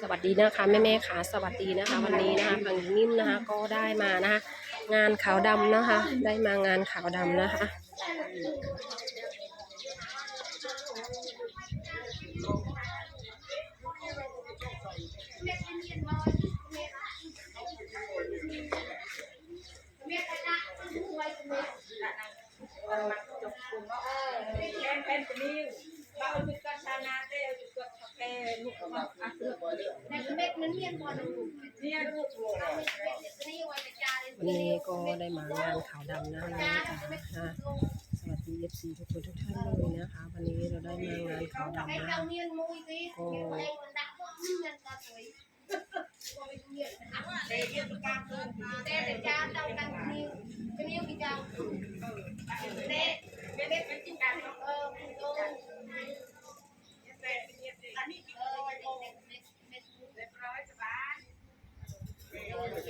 สวัสดีนะคะแม่แม่ขาสวัสดีนะคะ วันนี้นะคะฝั่งนิ่มนะคะก็ได้มานะคะ งานขาวดำนะคะ ได้มางานขาวดำนะคะ วันนี้ก็ได้มางานขาวดำนะคะนะคะสวัสดีเอฟซีทุกคนทุกท่านเลยนะคะ วันนี้เราได้มางานขาวดำนะคะก็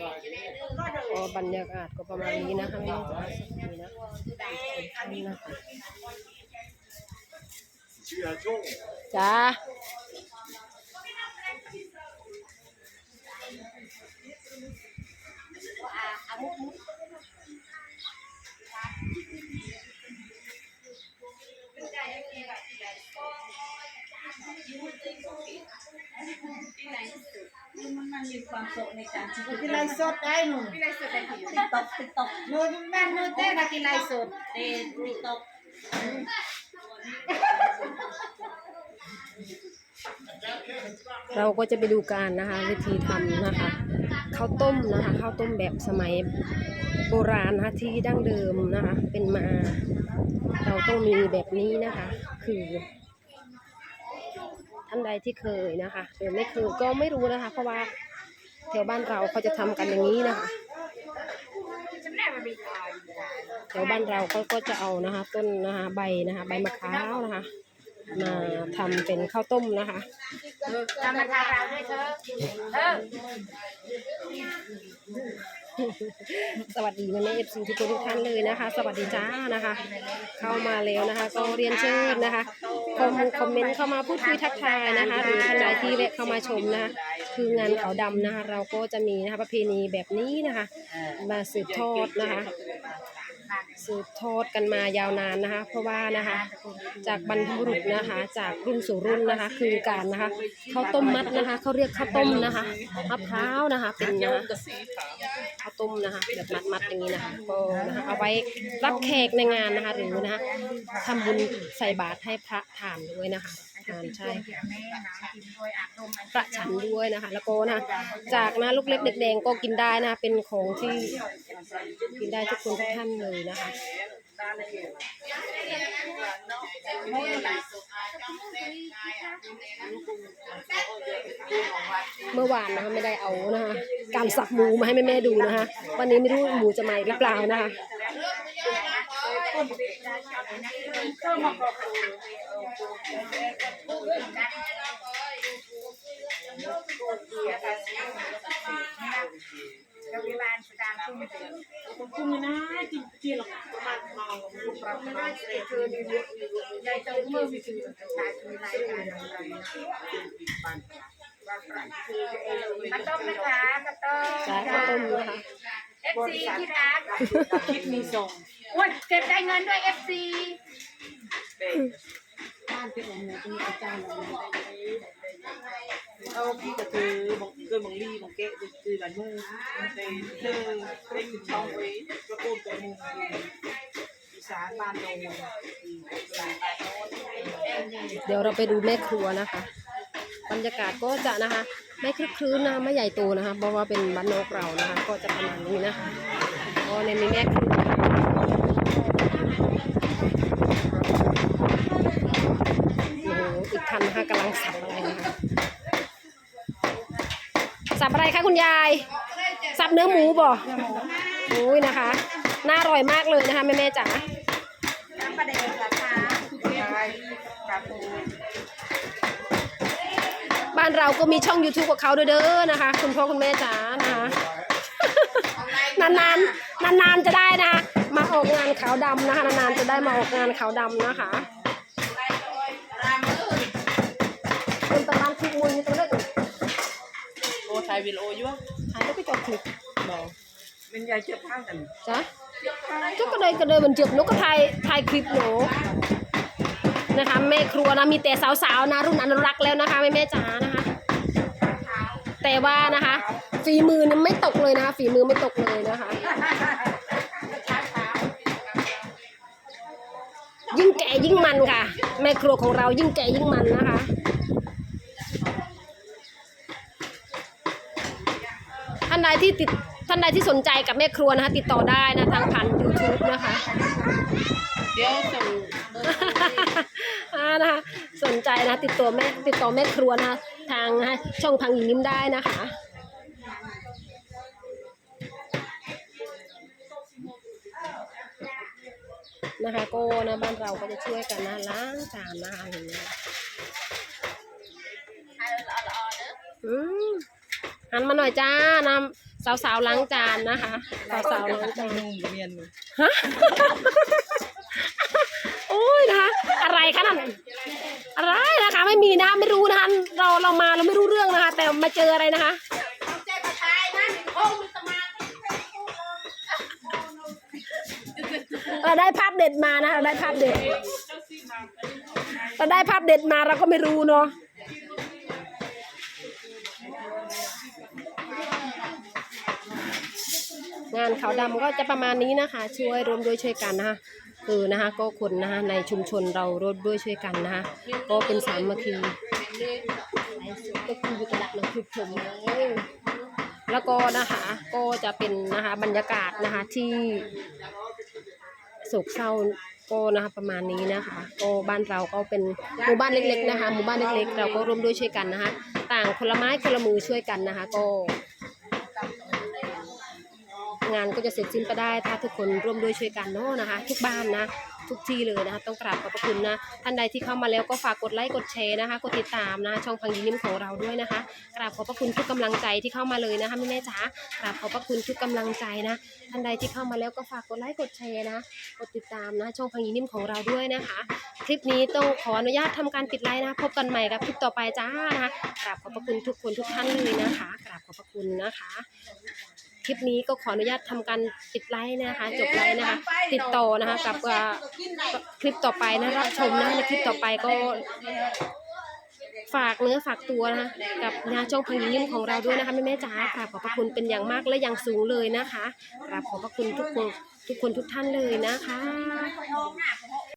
ก็บรรยากาศก็ประมาณนี้นะคะแม่จ๋าสวัสดีนะคะทุกท่านนะคะชื่ออาช่งจ้า มันมีความสุขในการชีวิตกินไรสดได้หนูติ๊กตอกติ๊กตอกหนูแม่หนูเต้กับกินไรสดเต้ติ๊กตอกเราก็จะไปดูการนะคะ วิธีทำนะคะข้าวต้มนะคะข้าวต้มแบบสมัยโบราณนะคะที่ดั้งเดิมนะคะเป็นมา เราต้องมีแบบนี้นะคะ คือท่านใดที่เคยนะคะหรือไม่เคยก็ไม่รู้นะคะ เพราะว่า แถวบ้านเราเขาจะทำกันอย่างนี้นะคะแถวบ้านเราก็ก็จะเอานะคะ ต้นนะคะใบนะคะ ใบมะพร้าวนะคะมาทำเป็นข้าวต้มนะคะทำมาทาเราด้วยเถอะเออสวัสดีแม่แม่เอฟซีทุกคนทุกท่านเลยนะคะ สวัสดีจ้านะคะ เข้ามาแล้วนะคะ ก็เรียนเชิญนะคะคอมคอมเมนต์เข้ามาพูดคุยทักทายนะคะ หรือท่านใดที่แวะเข้ามาชมนะคะ คืองานขาวดำนะคะเราก็จะมีนะคะประเพณีแบบนี้นะคะ มาสืบทอดนะคะ สืบทอดกันมายาวนานนะคะ เพราะว่านะคะ จากบรรพบุรุษนะคะ จากรุ่นสู่รุ่นนะคะ คือการนะคะข้าวต้มมัดนะคะเขาเรียกข้าวต้มนะคะมะพร้าวนะคะ เป็นนะคะข้าวต้มนะคะแบบมัดๆอย่างนี้นะคะก็นะคะเอาไว้รับแขกในงานนะคะ หรือนะคะทำบุญใส่บาตรให้พระทานด้วยนะคะานใช่ค่ะแม่น้ำกินด้วยอาบรมประชันด้วยนะคะ แล้วก็นะ จากนะลูกเล็กเด็กแดงก็กินได้นะคะเป็นของที่กินได้ทุกคนทุกท่านเลยนะคะเมื่อวานนะคะไม่ได้เอานะคะการสับหมูมาให้แม่แม่ๆดูนะคะ วันนี้ไม่รู้หมูจะมาอีกหรือเปล่านะคะ เราวิบาลสุดาคุ้มเดือนคุณนะจริงจริงหรอกประมาณมองคุณประมาณคือดีใจเติมมือมีคือตาคือไรกันมาต้มนะคะมาต้มจ้าข้าวต้มนะคะเอฟซีที่รักคิดมีส่งโอ้ยเก็บได้เงินด้วยเอฟซี ที่ผมเจะมีอาจารย์เอาพี่ก็คือมองเกินมองลี่มองเกะคือหลายมือเต้เต้เต้ช่องไว้ก็พูดตัวมุมอีสานบ้านโนนเดี๋ยวเราไปดูแม่ครัวนะคะ บรรยากาศก็จะนะคะ ไม่คลึกคลื้นนะไม่ใหญ่โตนะคะ เพราะว่าเป็นบ้านนอกเรานะคะ ก็จะประมาณนี้นะคะก็ในมีแม่ครัว อ้โหอีกคันนะคะกำลังสับอะไรนะคะสับอะไรคะคุณยาย สับเนื้อหมูบ่โอ้ยนะคะ น่าอร่อยมากเลยนะคะแม่แม่ๆจ๋าน้ำปลาแดงนะคะครับบ้านเราก็มีช่อง YouTube กับเขาด้วยเด้อนะคะ คุณพ่อคุณแม่จ๋านะคะนานๆนานๆจะได้นะคะมาออกงานขาวดำนะคะนานๆจะได้มาออกงานขาวดำนะคะ คนตะวันทุกมุนนี่ตรงนี้ายวิดีโออยู่วะถ่ายแล้วก็จบคลิปบอกเป็นยายเจ็บข้างกันจ้ะจุกกระเดยกระเดยมันจบหนูก็ถ่ายถ่ายคลิปหนูนะคะแม่ครัวนะมีแต่สาวๆนะรุ่นอนุรักษ์แล้วนะคะแม่แม่ๆจ๋านะคะ แต่ว่านะคะฝีมือนี่ไม่ตกเลยนะคะฝีมือไม่ตกเลยนะคะ ยิ่งแก่ยิ่งมันค่ะ แม่ครัวของเรายิ่งแก่ยิ่งมันนะคะ ท่านใดที่ติดท่านใดที่สนใจกับแม่ครัวนะคะ ติดต่อได้นะทางผ่าน YouTube นะคะ เดี๋ยวส่งอ่านะคะสนใจนะติดต่อแม่ติดต่อแม่ครัวนะคะทางช่องพังหญิงนิ่มได้นะคะ นะคะก็นะบ้านเราก็จะช่วยกันนะล้างจานนะคะอย่างเงี้ยอืม หันมาหน่อยจ้านำสาวๆล้างจานนะคะ สาวๆล้างจานนุ่มเมียนฮะโอ้ยนะคะอะไรคะนั่นอะไรนะคะไม่มีนะคะไม่รู้นะคะเราเรามาเราไม่รู้เรื่องนะคะ แต่มาเจออะไรนะคะเจ้าประทายนะโอ้มันสมาธิเราได้ภาพเด็ดมานะเราได้ภาพเด็ดเราได้ภาพเด็ดมาเราก็ไม่รู้เนาะ งานขาวดำก็จะประมาณนี้นะคะ ช่วยรวมด้วยช่วยกันนะคะคือนะคะ ก็คนนะคะในชุมชนเราร่วมด้วยช่วยกันนะคะก็เป็นสามัคคีก็คือกระดับนะคือผมแล้วก็นะคะก็จะเป็นนะคะบรรยากาศนะคะที่โศกเศร้าก็นะคะประมาณนี้นะคะก็บ้านเราก็เป็นหมู่บ้านเล็ก ๆ นะคะหมู่บ้านเล็กๆ เราก็ร่วมด้วยช่วยกันนะคะ ต่างคนละไม้คนละมือช่วยกันนะคะ ก็ งานก็จะเสร็จสิ้นไปได้ ถ้าทุกคนร่วมด้วยช่วยกันเนาะนะคะ ทุกบ้านนะทุกที่เลยนะคะต้องกราบขอบพระคุณนะท่านใดที่เข้ามาแล้วก็ฝากกดไลค์กดแชร์นะคะกดติดตามนะช่องพังยินิ่มของเราด้วยนะคะกราบขอบพระคุณทุกกำลังใจที่เข้ามาเลยนะคะแม่แม่จ๋ากราบขอบพระคุณทุกกำลังใจนะท่านใดที่เข้ามาแล้วก็ฝากกดไลค์กดแชร์นะกดติดตามนะช่องพังยินิ่มของเราด้วยนะคะ คลิปนี้ต้องขออนุญาตทำการปิดไลน์นะพบกันใหม่กับคลิปต่อไปจ้านะคะกราบขอบพระคุณทุกคนทุกท่านเลยนะคะกราบขอบพระคุณนะคะ ลิปนี้ก็ขออนุญาตทำการปิดไลน์นะคะ จบไลน์นะคะ ติดต่อนะคะ กับอ่าคลิปต่อไปนะรับชมนะในคลิปต่อไปก็ฝากเนื้อฝากตัวนะคะกับนะช่องพังยิ้มของเราด้วยนะคะแม่แม่ๆจ๋ากราบขอบพระคุณเป็นอย่างมากและอย่างสูงเลยนะคะกราบขอบพระคุณทุกคนทุกคนทุกท่านเลยนะคะ